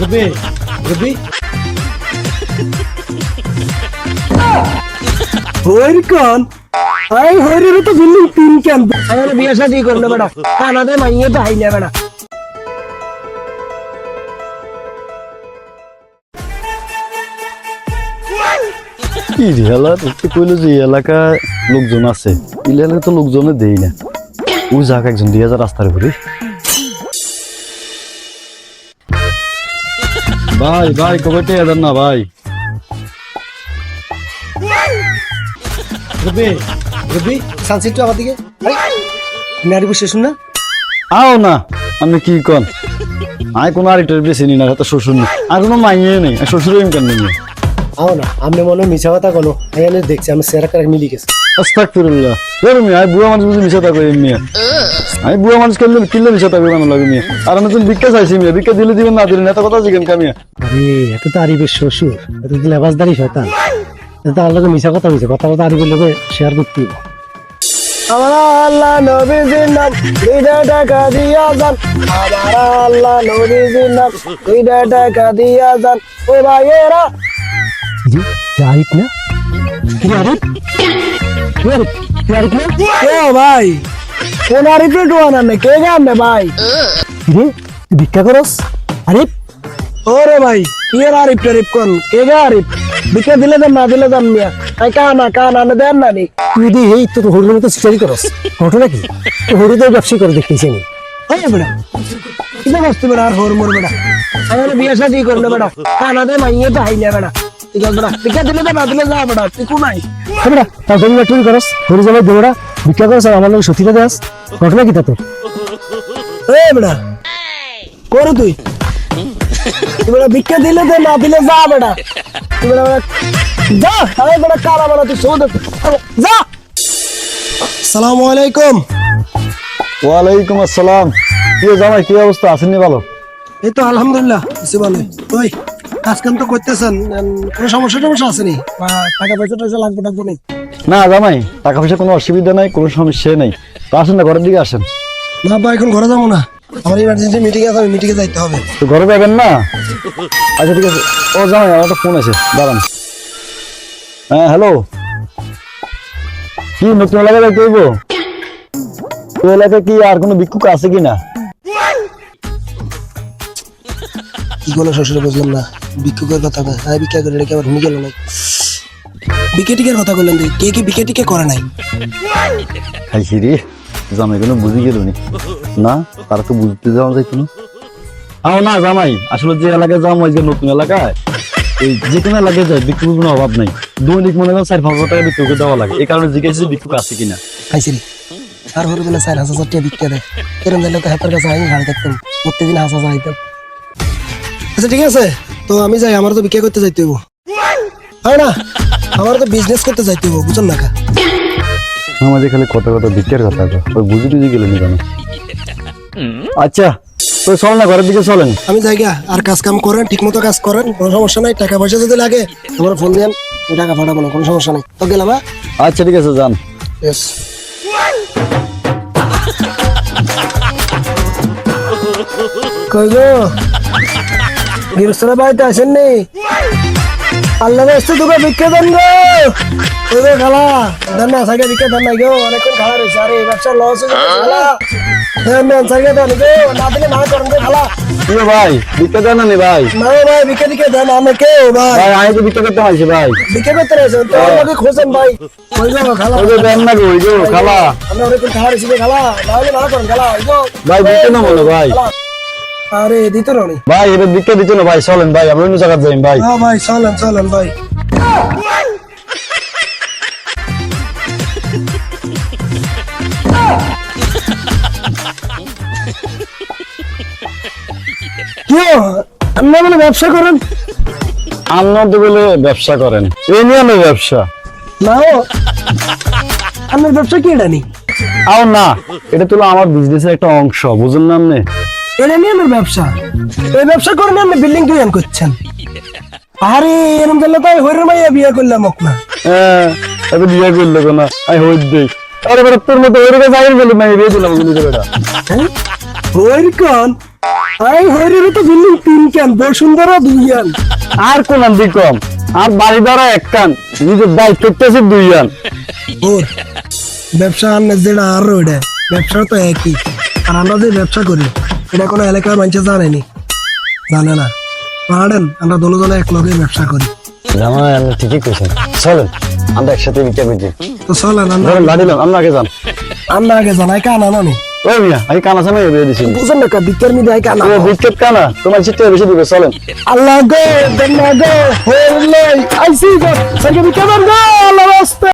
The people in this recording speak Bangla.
রবি রবি। হইর কোন। আই হইরের তো বিল্ডিং তিন কেন? আমার বিয়ে শাদি করলে বেটা। কানাদে মাইয়ে তো হাইলে বেটা। কি রে হেলা কইলো যে এই লোকজন আছে। এই তো লোকজনে দেই না। ওই যাক একজন দিয়ে হাজার রাস্তার উপরে। ভাই ভাই কবে টেয়া দেন না ভাই? রবি রবি সানসেট আমার দিকে নারী বসে শুন না? আও না আমি কি কন? আয় কোনো আরেকটার বেশি নি না তো শ্বশুর নেই আর কোনো মাইয়ে নেই আর এম কেন নেই। আও না আপনি মনে মিছা কথা কোনো আইয়ানে দেখছি আমি সেরা করে মিলি গেছে আস্তাগফিরুল্লাহ ধরো মিয়া বুয়া মানুষ বুঝি থাকো মিয়া আমি বুয়া মানুষ কিনলে থাকবে লাগে মিয়া আর আমি তুমি ভিক্ষা চাইছি মিয়া ভিক্ষা দিলে দিবেন না দিলেন এত কথা জিজ্ঞেন কামিয়া আরে এত তো শ্বশুর এত তো লেবাসদারি শয়তান এত আল্লাহকে মিছা কথা মিছে কথা কথা লোকে শেয়ার করতে আমার আল্লাহ নবীজির নাম দুইটা টাকা দিয়া যান আমার আল্লাহ নবীজির নাম দুইটা টাকা দিয়া যান ওই ভাইয়েরা কি আরিফ না? ভাই? কোন আরিফ রে ডোয়ানা না কে গান রে ভাই? রে ভিক্ষা করস? আরিফ ওরে ভাই কি এর আরিফ টারিফ কোন? কে গা আরিফ? ভিক্ষা দিলে দেন না দিলে দেন মিয়া। আই কানা কানা না দেন না নি। তুই দি এই তো হরির মতো স্টাডি করস। ঘটনা কি? তুই হরিদের ব্যবসা করে দেখতেছি আমি হ্যাঁ বেড়া কিটা বসতে বেড়া আর হর মোর বেড়া। আমার বিয়ে শাদি করলে বেড়া। কানা দে মাইয়ে তো হাইলে বেড়া। ভিক্ষা না দিলে যা বেড়া তুই কোনাই বেড়া তার তুমি একটু করস হরি যাবে দৌড়া ভিক্ষা করস আর আমার লোক সতীটা দেস ঘটনা কি তোর এ বেড়া করো তুই তুই ভিক্ষা দিলে দে না দিলে যা তুই বেটা বেটা যা আরে বেটা কালা বেটা তুই সৌদ যা সালামু আলাইকুম ওয়ালাইকুম আসসালাম। কি জামাই কি অবস্থা? আসেননি ভালো? এই তো আলহামদুলিল্লাহ ভালো। ওই কাজ কাম তো করতেছেন কোনো সমস্যা টমস্যা আসেনি বা টাকা পয়সা টয়সা লাগবে টাকবে নেই না জামাই টাকা পয়সা কোনো অসুবিধা নাই কোনো সমস্যা নেই। তো আসেন না ঘরের দিকে আসেন। না বা এখন ঘরে যাব না। আমার ইমার্জেন্সি মিটিং আছে আমি মিটিংয়ে যাইতে হবে। তো ঘরে যাবেন না? আচ্ছা ঠিক আছে। ও জামাই আমার একটা ফোন আছে দাঁড়ান। হ্যাঁ হ্যালো কি নতুন এলাকায় যাইতে হইব? এলাকায় কি আর কোনো ভিক্ষুক আছে কি না কি কোনো শ্বশুরে বুঝলাম না। ভিক্ষুকের কথা কয়। হ্যাঁ ভিক্ষা করে রেখে আবার ভূমি গেল নাই বিকে টিকের কথা বললেন তুই কে কি বিকেটিকে করে নাই? খাইছি রে। জামাই কোনো বুঝি গেল নি। না তারা তো বুঝতে যাওয়া যাইতো না আও না জামাই। আসলে যে এলাকায় ওই যে নতুন এলাকায় এই যে কোনো এলাকায় যায় বিক্ষুকের কোনো অভাব নাই। দৈনিক মনে করেন চার পাঁচ হাজার টাকা বিক্ষুকে দেওয়া লাগে। এই কারণে জিজ্ঞাসা বিক্ষুক আছে কিনা। খাইছিলি আর হরে বেলা চার হাজার টাকা ভিক্ষা দেয়। এরম জানলে তো হাতের কাছে আমি ঘাড়ে থাকতাম প্রত্যেকদিন হাজার আইতাম। আচ্ছা ঠিক আছে। তো আমি যাই আমার তো ভিক্ষা করতে যাইতে হইব। হয় না আমার তো বিজনেস করতে যাইতে হইব বুঝুন না কা। আমাদের খালি কত কত ভিক্ষার কথা। ওই বুঝি টুঝি গেলে নি কেন? আচ্ছা তো চল না ঘরের দিকে চলেন। আমি যাই গিয়া আর কাজ কাম করেন ঠিক মতো কাজ করেন কোনো সমস্যা নাই টাকা পয়সা যদি লাগে আমার ফোন দেন টাকা পাঠাবো না কোনো সমস্যা নাই। তো গেলাম হ্যাঁ? আচ্ছা ঠিক আছে যান। Yes. কই গো? গৃহস্থরা বাড়িতে আসেন নি? আল্লাহ ব্যস্ত তোকে ভিক্ষা দেন গো। গো খালা দেন না সাইকে ভিক্ষা দেন না গো। অনেকক্ষণ খালা রয়েছে। আরে ব্যবসা লস হয়ে যাচ্ছে খালা। দেন দেন সাইকে দেন গো। না দিলে না করেন গো খালা। রে ভাই ভিক্ষা দেন না নি ভাই? না ভাই ভিক্ষা দিকে দেন আমি কে ভাই। ভাই আমি তো ভিক্ষা করতে ভাই। ভিক্ষা করতে তো আমাকে খোঁজেন ভাই। গো খালা ওই দেন না গো ওই খালা। আমরা অনেকক্ষণ খালা রয়েছি খালা। না হলে না করেন খালা ওই গো ভাই না বলো ভাই আরে দিতে রনি। ভাই এবার দিতে না ভাই চলেন ভাই আমরা অন্য জায়গায় যাই ভাই। হ্যাঁ ভাই চলেন চলেন ভাই। কেউ আপনি মানে ব্যবসা করেন? আপনার তো বলে ব্যবসা করেন। এই নিয়ে আমি ব্যবসা। না ও। আপনার ব্যবসা কি এটা নি আও না এটা তো আমার বিজনেসের একটা অংশ বুঝলেন না আপনি? এটা নিয়ে আমার ব্যবসা। এই ব্যবসা আপনি বিল্ডিং তৈরি করছেন। আরে এরকম তাহলে তো হরির মাইয়া বিয়ে করলাম না। হ্যাঁ এত বিয়ে করল কেন? দেই। আরে বেটা তোর মতো আমি বিয়ে দিলাম কিন্তু বেটা হরির কোন? আই হইরে তো বিল্ডিং তিন কেন বসুন্ধরা দুই কেন আর কোন আনবি কম? আর বাড়ি দ্বারা এক কান নিজের দায়িত্ব করতেছে দুই ওর ব্যবসা আর না যেটা আর ওইটা ব্যবসা তো একই। আর আমরা যে ব্যবসা করি এটা কোনো এলাকার মানুষ জানেনি জানে না। পারেন আমরা দুজনে এক লগে ব্যবসা করি। জামাই আপনি ঠিকই কইছেন চলেন আমরা একসাথে বিকে বিকে তো চলেন আমরা ধরেন লাডিলাম আমরা আগে যান। আমরা আগে জানাই কানা নানি। ওই মিয়া আমি কানা সময় বিয়ে দিছি। বুঝেন না বিকের মিডিয়া কানা। ও কানা? তোমার চিত্তে বেশি দিবে চলেন। আল্লাহ গো দেন্না গো হইলে আইসি গো সঙ্গে গো আল্লাহ রাস্তা